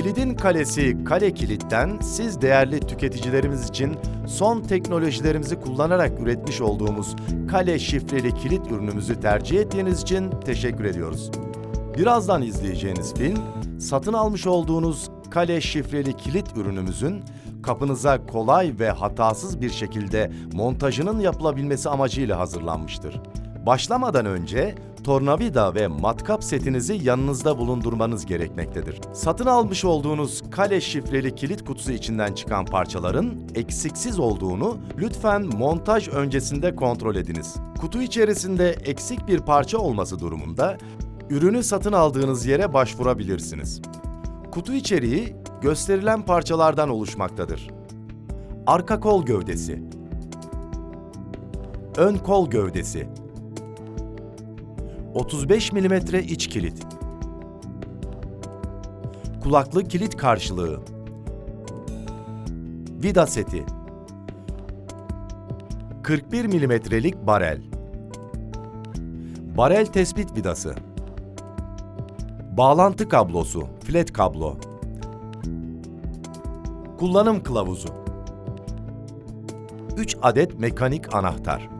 Kilidin kalesi Kale Kilit'ten siz değerli tüketicilerimiz için son teknolojilerimizi kullanarak üretmiş olduğumuz kale şifreli kilit ürünümüzü tercih ettiğiniz için teşekkür ediyoruz. Birazdan izleyeceğiniz film, satın almış olduğunuz kale şifreli kilit ürünümüzün kapınıza kolay ve hatasız bir şekilde montajının yapılabilmesi amacıyla hazırlanmıştır. Başlamadan önce tornavida ve matkap setinizi yanınızda bulundurmanız gerekmektedir. Satın almış olduğunuz kale şifreli kilit kutusu içinden çıkan parçaların eksiksiz olduğunu lütfen montaj öncesinde kontrol ediniz. Kutu içerisinde eksik bir parça olması durumunda ürünü satın aldığınız yere başvurabilirsiniz. Kutu içeriği gösterilen parçalardan oluşmaktadır. Arka kol gövdesi, ön kol gövdesi, 35 mm iç kilit, kulaklı kilit karşılığı, vida seti, 41 milimetrelik barel, barel tespit vidası, bağlantı kablosu, flat kablo, kullanım kılavuzu, 3 adet mekanik anahtar.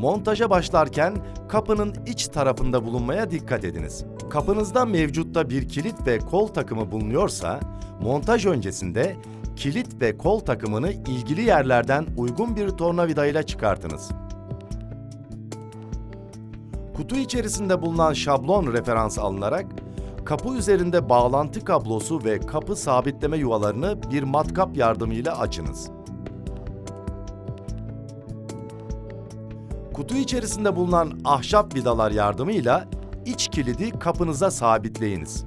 Montaja başlarken kapının iç tarafında bulunmaya dikkat ediniz. Kapınızda mevcutta bir kilit ve kol takımı bulunuyorsa, montaj öncesinde kilit ve kol takımını ilgili yerlerden uygun bir tornavidayla çıkartınız. Kutu içerisinde bulunan şablon referans alınarak kapı üzerinde bağlantı kablosu ve kapı sabitleme yuvalarını bir matkap yardımıyla açınız. Kutu içerisinde bulunan ahşap vidalar yardımıyla iç kilidi kapınıza sabitleyiniz.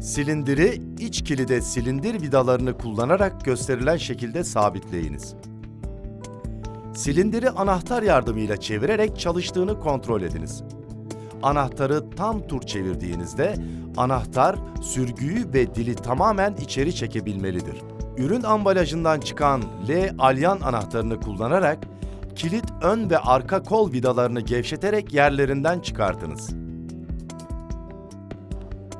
Silindiri iç kilide silindir vidalarını kullanarak gösterilen şekilde sabitleyiniz. Silindiri anahtar yardımıyla çevirerek çalıştığını kontrol ediniz. Anahtarı tam tur çevirdiğinizde anahtar sürgüyü ve dili tamamen içeri çekebilmelidir. Ürün ambalajından çıkan L alyan anahtarını kullanarak kilit ön ve arka kol vidalarını gevşeterek yerlerinden çıkartınız.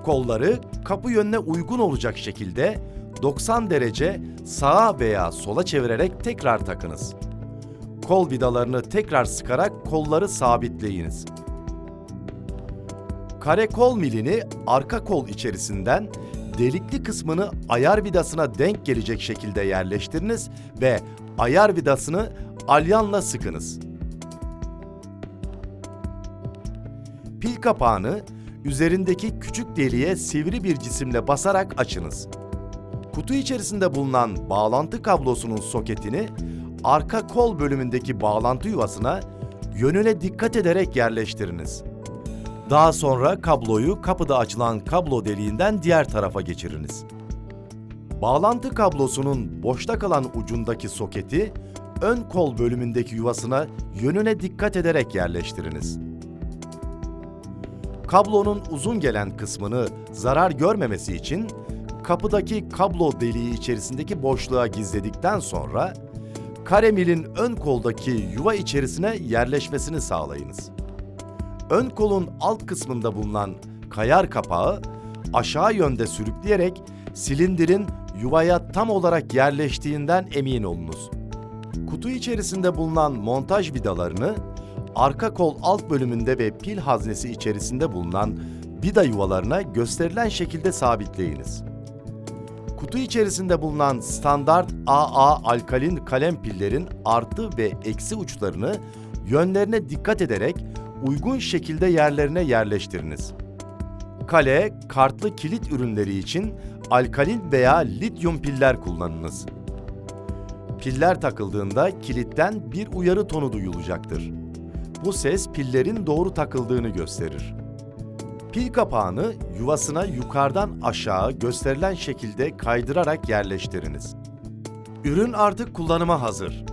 Kolları kapı yönüne uygun olacak şekilde 90 derece sağa veya sola çevirerek tekrar takınız. Kol vidalarını tekrar sıkarak kolları sabitleyiniz. Kare kol milini arka kol içerisinden delikli kısmını ayar vidasına denk gelecek şekilde yerleştiriniz ve ayar vidasını alyanla sıkınız. Pil kapağını üzerindeki küçük deliğe sivri bir cisimle basarak açınız. Kutu içerisinde bulunan bağlantı kablosunun soketini arka kol bölümündeki bağlantı yuvasına yönüne dikkat ederek yerleştiriniz. Daha sonra kabloyu kapıda açılan kablo deliğinden diğer tarafa geçiriniz. Bağlantı kablosunun boşta kalan ucundaki soketi ön kol bölümündeki yuvasına yönüne dikkat ederek yerleştiriniz. Kablonun uzun gelen kısmını zarar görmemesi için kapıdaki kablo deliği içerisindeki boşluğa gizledikten sonra kare milin ön koldaki yuva içerisine yerleşmesini sağlayınız. Ön kolun alt kısmında bulunan kayar kapağı aşağı yönde sürükleyerek silindirin yuvaya tam olarak yerleştiğinden emin olunuz. Kutu içerisinde bulunan montaj vidalarını arka kol alt bölümünde ve pil haznesi içerisinde bulunan vida yuvalarına gösterilen şekilde sabitleyiniz. Kutu içerisinde bulunan standart AA alkalin kalem pillerin artı ve eksi uçlarını yönlerine dikkat ederek uygun şekilde yerlerine yerleştiriniz. Kale, kartlı kilit ürünleri için alkalin veya lityum piller kullanınız. Piller takıldığında kilitten bir uyarı tonu duyulacaktır. Bu ses pillerin doğru takıldığını gösterir. Pil kapağını yuvasına yukarıdan aşağı gösterilen şekilde kaydırarak yerleştiriniz. Ürün artık kullanıma hazır.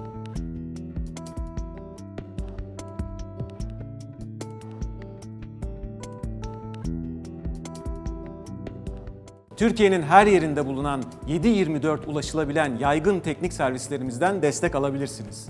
Türkiye'nin her yerinde bulunan 7/24 ulaşılabilen yaygın teknik servislerimizden destek alabilirsiniz.